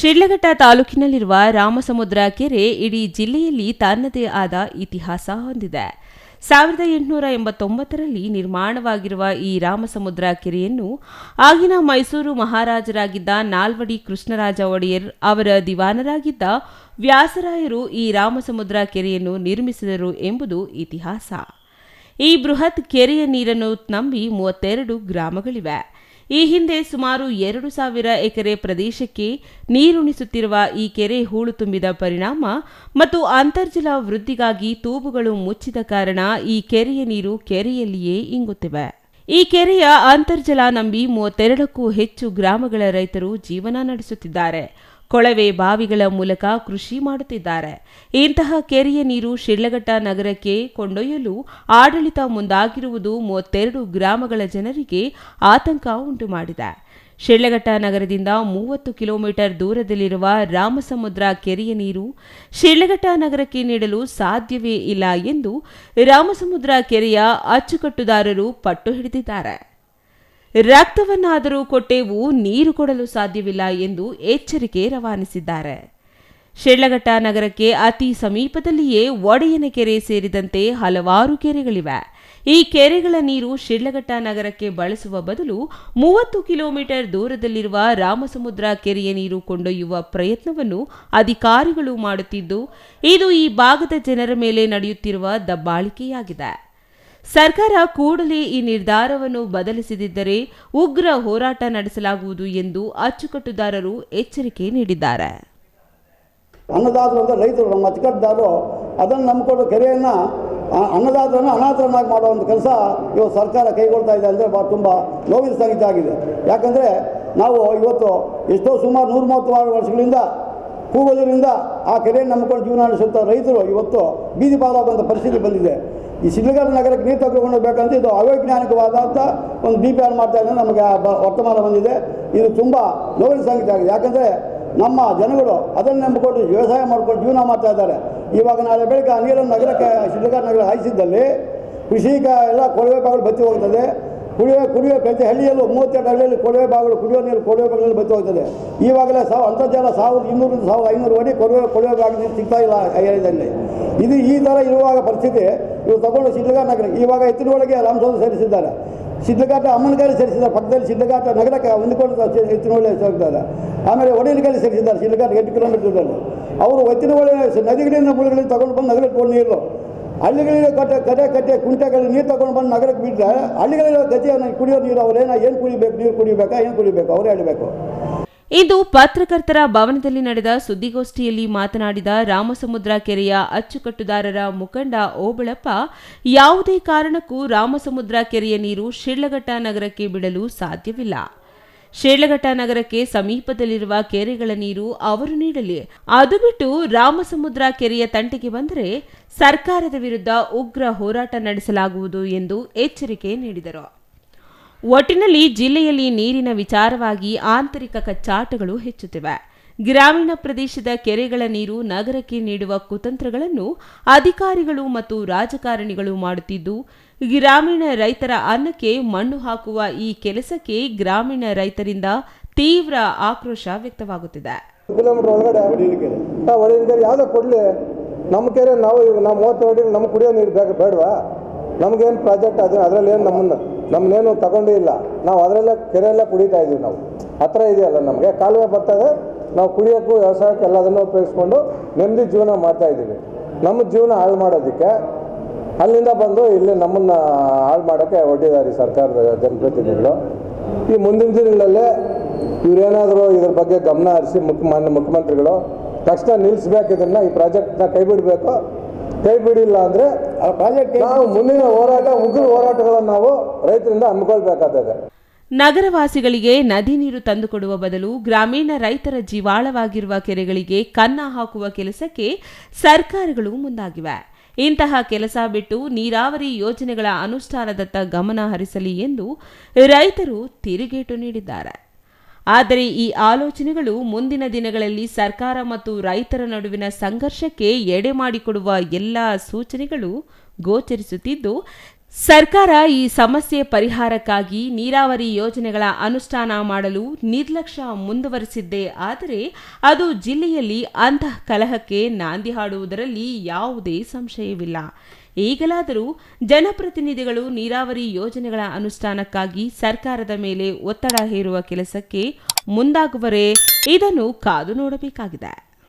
ಶಿಡ್ಲಘಟ್ಟ ತಾಲೂಕಿನಲ್ಲಿರುವ ರಾಮಸಮುದ್ರ ಕೆರೆ ಇಡೀ ಜಿಲ್ಲೆಯಲ್ಲಿ ತನ್ನದೇ ಆದ ಇತಿಹಾಸ ಹೊಂದಿದೆ. ಸಾವಿರದ ಎಂಟುನೂರ ಎಂಬತ್ತೊಂಬತ್ತರಲ್ಲಿ ನಿರ್ಮಾಣವಾಗಿರುವ ಈ ರಾಮಸಮುದ್ರ ಕೆರೆಯನ್ನು ಆಗಿನ ಮೈಸೂರು ಮಹಾರಾಜರಾಗಿದ್ದ ನಾಲ್ವಡಿ ಕೃಷ್ಣರಾಜ ಒಡೆಯರ್ ಅವರ ದಿವಾನರಾಗಿದ್ದ ವ್ಯಾಸರಾಯರು ಈ ರಾಮಸಮುದ್ರ ಕೆರೆಯನ್ನು ನಿರ್ಮಿಸಿದರು ಎಂಬುದು ಇತಿಹಾಸ. ಈ ಬೃಹತ್ ಕೆರೆಯ ನೀರನ್ನು ನಂಬಿ ಮೂವತ್ತೆರಡು ಗ್ರಾಮಗಳಿವೆ. ಈ ಹಿಂದೆ ಸುಮಾರು ಎರಡು ಸಾವಿರ ಎಕರೆ ಪ್ರದೇಶಕ್ಕೆ ನೀರುಣಿಸುತ್ತಿರುವ ಈ ಕೆರೆ ಹೂಳು ತುಂಬಿದ ಪರಿಣಾಮ ಮತ್ತು ಅಂತರ್ಜಲ ವೃದ್ಧಿಗಾಗಿ ತೂಬುಗಳು ಮುಚ್ಚಿದ ಕಾರಣ ಈ ಕೆರೆಯ ನೀರು ಕೆರೆಯಲ್ಲಿಯೇ ಇಂಗುತ್ತಿವೆ. ಈ ಕೆರೆಯ ಅಂತರ್ಜಲ ನಂಬಿ ಮೂವತ್ತೆರಡಕ್ಕೂ ಹೆಚ್ಚು ಗ್ರಾಮಗಳ ರೈತರು ಜೀವನ ನಡೆಸುತ್ತಿದ್ದಾರೆ. ಕೊಳವೆ ಬಾವಿಗಳ ಮೂಲಕ ಕೃಷಿ ಮಾಡುತ್ತಿದ್ದಾರೆ. ಇಂತಹ ಕೆರೆಯ ನೀರು ಶಿಡ್ಲಘಟ್ಟ ನಗರಕ್ಕೆ ಕೊಂಡೊಯ್ಯಲು ಆಡಳಿತ ಮುಂದಾಗಿರುವುದು ಮೂವತ್ತೆರಡು ಗ್ರಾಮಗಳ ಜನರಿಗೆ ಆತಂಕ ಉಂಟು ಮಾಡಿದೆ ಶಿಡ್ಲಘಟ್ಟ ನಗರದಿಂದ ಮೂವತ್ತು ಕಿಲೋಮೀಟರ್ ದೂರದಲ್ಲಿರುವ ರಾಮಸಮುದ್ರ ಕೆರೆಯ ನೀರು ಶಿಡ್ಲಘಟ್ಟ ನಗರಕ್ಕೆ ನೀಡಲು ಸಾಧ್ಯವೇ ಇಲ್ಲ ಎಂದು ರಾಮಸಮುದ್ರ ಕೆರೆಯ ಅಚ್ಚುಕಟ್ಟುದಾರರು ಪಟ್ಟು ಹಿಡಿದಿದ್ದಾರೆ. ರಕ್ತವನ್ನಾದರೂ ಕೊಟ್ಟೆವು, ನೀರು ಕೊಡಲು ಸಾಧ್ಯವಿಲ್ಲ ಎಂದು ಎಚ್ಚರಿಕೆ ರವಾನಿಸಿದ್ದಾರೆ. ಶಿಡ್ಲಘಟ್ಟ ನಗರಕ್ಕೆ ಅತಿ ಸಮೀಪದಲ್ಲಿಯೇ ಒಡೆಯನ ಕೆರೆ ಸೇರಿದಂತೆ ಹಲವಾರು ಕೆರೆಗಳಿವೆ. ಈ ಕೆರೆಗಳ ನೀರು ಶಿಳ್ಳಘಟ್ಟ ನಗರಕ್ಕೆ ಬಳಸುವ ಬದಲು ಮೂವತ್ತು ಕಿಲೋಮೀಟರ್ ದೂರದಲ್ಲಿರುವ ರಾಮಸಮುದ್ರ ಕೆರೆಯ ನೀರು ಕೊಂಡೊಯ್ಯುವ ಪ್ರಯತ್ನವನ್ನು ಅಧಿಕಾರಿಗಳು ಮಾಡುತ್ತಿದ್ದು, ಇದು ಈ ಭಾಗದ ಜನರ ಮೇಲೆ ನಡೆಯುತ್ತಿರುವ ದಬ್ಬಾಳಿಕೆಯಾಗಿದೆ. ಸರ್ಕಾರ ಕೂಡಲೇ ಈ ನಿರ್ಧಾರವನ್ನು ಬದಲಿಸದಿದ್ದರೆ ಉಗ್ರ ಹೋರಾಟ ನಡೆಸಲಾಗುವುದು ಎಂದು ಅಚ್ಚುಕಟ್ಟುದಾರರು ಎಚ್ಚರಿಕೆ ನೀಡಿದ್ದಾರೆ. ಅನ್ನದಾತರು ಅಂತ ರೈತರು, ನಮ್ಮ ಅಚ್ಚುಕಟ್ಟುದಾರರು ಅದನ್ನು ನಂಬಿಕೊಂಡು ಕೆರೆಯನ್ನು ಅನ್ನದಾತರನ್ನು ಅನಾಥರನ್ನಾಗಿ ಒಂದು ಕೆಲಸ ಇವತ್ತು ಸರ್ಕಾರ ಕೈಗೊಳ್ತಾ ಇದೆ ಅಂದರೆ ತುಂಬ ನೋವಿನ ಸಂಗತಿ ಆಗಿದೆ. ಯಾಕಂದರೆ ನಾವು ಇವತ್ತು ಎಷ್ಟೋ ಸುಮಾರು ನೂರ ಮೂವತ್ತು ವರ್ಷಗಳಿಂದ ಕೂಗೋದ್ರಿಂದ ಆ ಕೆರೆಯನ್ನು ನಂಬಿಕೊಂಡು ಜೀವನ ನಡೆಸುವಂಥ ರೈತರು ಇವತ್ತು ಬೀದಿ ಪಾಲಾಗುವಂಥ ಪರಿಸ್ಥಿತಿ ಬಂದಿದೆ. ಈ ಸಿದ್ಧಗಾರ ನಗರಕ್ಕೆ ನೀರು ತಗೊಂಡು ಬೇಕಂತ ಇದು ಅವೈಜ್ಞಾನಿಕವಾದಂಥ ಒಂದು ಡಿ ಪಿ ಆರ್ ಮಾಡ್ತಾ ಇದ್ದಾರೆ ನಮಗೆ ಬ- ವರ್ತಮಾನ ಬಂದಿದೆ. ಇದು ತುಂಬ ನೋವಿನ ಸಂಗತಿ ಆಗಿದೆ. ಯಾಕಂದರೆ ನಮ್ಮ ಜನಗಳು ಅದನ್ನು ನಂಬಿಕೊಂಡು ವ್ಯವಸಾಯ ಮಾಡಿಕೊಂಡು ಜೀವನ ಮಾಡ್ತಾ ಇದ್ದಾರೆ. ಇವಾಗ ನಾಳೆ ಬೆಳಗ್ಗೆ ಆ ನೀರನ್ನು ನಗರಕ್ಕೆ ಸಿದ್ಧಗಾರ ನಗರ ಹಾಯಿಸಿದ್ದಲ್ಲಿ ಕೃಷಿಕ ಎಲ್ಲ ಕೊಳವೆ ಬಾಗಿಲು ಬತ್ತಿ ಹೋಗ್ತದೆ. ಕುಡಿಯೋ ಕುಡಿಯೋ ಪ್ರತಿ ಹಳ್ಳಿಯಲ್ಲೂ ಮೂವತ್ತೆರಡು ಹಳ್ಳಿಯಲ್ಲಿ ಕೊಳವೆ ಬಾಗಿಲು, ಕುಡಿಯೋ ನೀರು ಕೊಡುವೆ ಬಾಗಿಲಲ್ಲಿ ಬಚ್ಚ ಹೋಗ್ತದೆ. ಈವಾಗಲೇ ಸಾವು, ಅಂತರ್ಜಾಲ ಸಾವಿರದ ಇನ್ನೂರಿಂದ ಸಾವಿರದ ಐನೂರು ಅಡಿ ಕೊಡುವೆ ಕೊಡುವೆ ಬಾಗಿಲು ನೀರು ಸಿಗ್ತಾ ಇಲ್ಲ ಏರಿಯಾದಲ್ಲಿ. ಇದು ಈ ಥರ ಇರುವಾಗ ಪರಿಸ್ಥಿತಿ, ಇವರು ತಗೊಂಡು ಸಿದ್ಧಗಾ ನಗರ ಇವಾಗ ಎತ್ತಿನೊಳಗೆ ರಾಮಸೌಧ ಸೇರಿಸಿದ್ದಾರೆ. ಶಿಡ್ಲಘಾಟ ಅಮ್ಮನಗಾರಿ ಸೇರಿಸಿದ್ದಾರೆ, ಪಕ್ಕದಲ್ಲಿ ಸಿದ್ಧಘಾಟ ನಗರಕ್ಕೆ ಹೊಂದಿಕೊಂಡು ಎತ್ತಿನೊಳ್ಳೆ ಸೇರಿಸಿದ್ದಾರೆ ಆಮೇಲೆ ಒಡೆಯನಗಾರಿ ಸೇರಿಸಿದ್ದಾರೆ ಸಿದ್ಧಗಾಟ ಎಂಟು ಕಿಲೋಮೀಟರ್ದಲ್ಲಿ ಅವರು ಎತ್ತಿನೊಳ್ಳೆ ನದಿಗಳಿಂದ ಮುಳುಗಳಿಂದ ತಗೊಂಡು ಬಂದು ನಗರಕ್ಕೆ ನೀರು. ಹಳ್ಳಿಗಳಿಗೆ ಕಟ್ಟೆ ಕಡೆ ಕಟ್ಟೆ ಕುಂಟೆಗಳಲ್ಲಿ ನೀರು ತಗೊಂಡು ಬಂದು ನಗರಕ್ಕೆ ಬಿಟ್ಟರೆ ಹಳ್ಳಿಗಳಿರೋ ಗತಿಯ ಕುಡಿಯೋ ನೀರು ಅವರೇನ ಏನು ಕುಡಿಬೇಕು, ನೀರು ಕುಡಿಬೇಕಾ, ಏನು ಕುಡಿಬೇಕು? ಅವರೇ ಹೇಳಬೇಕು. ಇಂದು ಪತ್ರಕರ್ತರ ಭವನದಲ್ಲಿ ನಡೆದ ಸುದ್ದಿಗೋಷ್ಠಿಯಲ್ಲಿ ಮಾತನಾಡಿದ ರಾಮಸಮುದ್ರ ಕೆರೆಯ ಅಚ್ಚುಕಟ್ಟುದಾರರ ಮುಖಂಡ ಓಬಳಪ್ಪ, ಯಾವುದೇ ಕಾರಣಕ್ಕೂ ರಾಮಸಮುದ್ರ ಕೆರೆಯ ನೀರು ಶಿಡ್ಲಘಟ್ಟ ನಗರಕ್ಕೆ ಬಿಡಲು ಸಾಧ್ಯವಿಲ್ಲ. ಶಿಡ್ಲಘಟ್ಟ ನಗರಕ್ಕೆ ಸಮೀಪದಲ್ಲಿರುವ ಕೆರೆಗಳ ನೀರು ಅವರು ನೀಡಲಿ. ಅದು ಬಿಟ್ಟು ರಾಮಸಮುದ್ರ ಕೆರೆಯ ತಂಟೆಗೆ ಬಂದರೆ ಸರ್ಕಾರದ ವಿರುದ್ಧ ಉಗ್ರ ಹೋರಾಟ ನಡೆಸಲಾಗುವುದು ಎಂದು ಎಚ್ಚರಿಕೆ ನೀಡಿದರು. ಒಟ್ಟಿನಲ್ಲಿ ಜಿಲ್ಲೆಯಲ್ಲಿ ನೀರಿನ ವಿಚಾರವಾಗಿ ಆಂತರಿಕ ಕಚ್ಚಾಟಗಳು ಹೆಚ್ಚುತ್ತಿವೆ. ಗ್ರಾಮೀಣ ಪ್ರದೇಶದ ಕೆರೆಗಳ ನೀರು ನಗರಕ್ಕೆ ನೀಡುವ ಕುತಂತ್ರಗಳನ್ನು ಅಧಿಕಾರಿಗಳು ಮತ್ತು ರಾಜಕಾರಣಿಗಳು ಮಾಡುತ್ತಿದ್ದು, ಗ್ರಾಮೀಣ ರೈತರ ಅನ್ನಕ್ಕೆ ಮಣ್ಣು ಹಾಕುವ ಈ ಕೆಲಸಕ್ಕೆ ಗ್ರಾಮೀಣ ರೈತರಿಂದ ತೀವ್ರ ಆಕ್ರೋಶ ವ್ಯಕ್ತವಾಗುತ್ತಿದೆ. ಒಳಗಡೆ ಯಾವುದೋ ಕೊಡಲಿ. ನಮ್ಮ ಕೆರೆ ನಾವು ನಾವು ಮೂವತ್ತು ಅಡಿ ನಮ್ಗೆ ಕುಡಿಯೋ ನೀರು ಬೇಕು ಬೇಡವಾ? ನಮಗೇನು ಪ್ರಾಜೆಕ್ಟ್ ಅದು ಅದರಲ್ಲಿ ಏನು ನಮ್ಮನ್ನು ನಮ್ಮನ್ನೇನು ತಗೊಂಡೇ ಇಲ್ಲ. ನಾವು ಅದರಲ್ಲೇ ಕೆರೆಯಲ್ಲೇ ಕುಡಿತಾ ಇದ್ದೀವಿ ನಾವು. ಹತ್ರ ಇದೆಯಲ್ಲ ನಮಗೆ. ಕಾಲುವೆ ಬರ್ತದೆ. ನಾವು ಕುಡಿಯೋಕ್ಕೂ ವ್ಯವಸಾಯಕ್ಕೆ ಎಲ್ಲದನ್ನು ಉಪಯೋಗಿಸ್ಕೊಂಡು ನೆಮ್ಮದಿ ಜೀವನ ಮಾಡ್ತಾ ಇದ್ದೀವಿ. ನಮ್ಮ ಜೀವನ ಹಾಳು ಮಾಡೋದಕ್ಕೆ ಅಲ್ಲಿಂದ ಬಂದು ಇಲ್ಲಿ ನಮ್ಮನ್ನು ಹಾಳು ಮಾಡೋಕ್ಕೆ ಒಡ್ಡಿದ್ದಾರೆ ಈ ಸರ್ಕಾರದ ಜನಪ್ರತಿನಿಧಿಗಳು. ಈ ಮುಂದಿನ ದಿನಗಳಲ್ಲಿ ಇವರೇನಾದರೂ ಇದ್ರ ಬಗ್ಗೆ ಗಮನ ಹರಿಸಿ ಮುಖ್ಯ ಮಾನ್ಯ ಮುಖ್ಯಮಂತ್ರಿಗಳು ತಕ್ಷಣ ನಿಲ್ಲಿಸ್ಬೇಕು ಇದನ್ನ ಈ ಪ್ರಾಜೆಕ್ಟ್ನ ಕೈ ಬಿಡಬೇಕು ಕೈ ಬಿಡಿಲ್ಲ ಅಂದರೆ ಆ ಪ್ರಾಜೆಕ್ಟ್ ನಾವು ಮುಂದಿನ ಹೋರಾಟ ಉಗ್ರ ಹೋರಾಟಗಳನ್ನು ನಾವು ರೈತರಿಂದ ಹಮ್ಮಿಕೊಳ್ಬೇಕಾಗ್ತದೆ. ನಗರವಾಸಿಗಳಿಗೆ ನದಿ ನೀರು ತಂದುಕೊಡುವ ಬದಲು ಗ್ರಾಮೀಣ ರೈತರ ಜೀವಾಳವಾಗಿರುವ ಕೆರೆಗಳಿಗೆ ಕನ್ನ ಹಾಕುವ ಕೆಲಸಕ್ಕೆ ಸರ್ಕಾರಗಳು ಮುಂದಾಗಿವೆ. ಇಂತಹ ಕೆಲಸ ಬಿಟ್ಟು ನೀರಾವರಿ ಯೋಜನೆಗಳ ಅನುಷ್ಠಾನದತ್ತ ಗಮನ ಹರಿಸಲಿ ಎಂದು ರೈತರು ತಿರುಗೇಟು ನೀಡಿದ್ದಾರೆ. ಆದರೆ ಈ ಆಲೋಚನೆಗಳು ಮುಂದಿನ ದಿನಗಳಲ್ಲಿ ಸರ್ಕಾರ ಮತ್ತು ರೈತರ ನಡುವಿನ ಸಂಘರ್ಷಕ್ಕೆ ಎಡೆ ಮಾಡಿಕೊಡುವ ಎಲ್ಲ ಸೂಚನೆಗಳು ಗೋಚರಿಸುತ್ತಿದ್ದು ಸರ್ಕಾರ ಈ ಸಮಸ್ಯೆ ಪರಿಹಾರಕ್ಕಾಗಿ ನೀರಾವರಿ ಯೋಜನೆಗಳ ಅನುಷ್ಠಾನ ಮಾಡಲು ನಿರ್ಲಕ್ಷ್ಯ ಮುಂದುವರಿಸಿದ್ದೇ. ಆದರೆ ಅದು ಜಿಲ್ಲೆಯಲ್ಲಿ ಅಂತಹ ಕಲಹಕ್ಕೆ ನಾಂದಿ ಹಾಡುವುದರಲ್ಲಿ ಯಾವುದೇ ಸಂಶಯವಿಲ್ಲ. ಈಗಲಾದರೂ ಜನಪ್ರತಿನಿಧಿಗಳು ನೀರಾವರಿ ಯೋಜನೆಗಳ ಅನುಷ್ಠಾನಕ್ಕಾಗಿ ಸರ್ಕಾರದ ಮೇಲೆ ಒತ್ತಡ ಹೇರುವ ಕೆಲಸಕ್ಕೆ ಮುಂದಾಗುವರೇ ಇದನ್ನು ಕಾದು ನೋಡಬೇಕಾಗಿದೆ.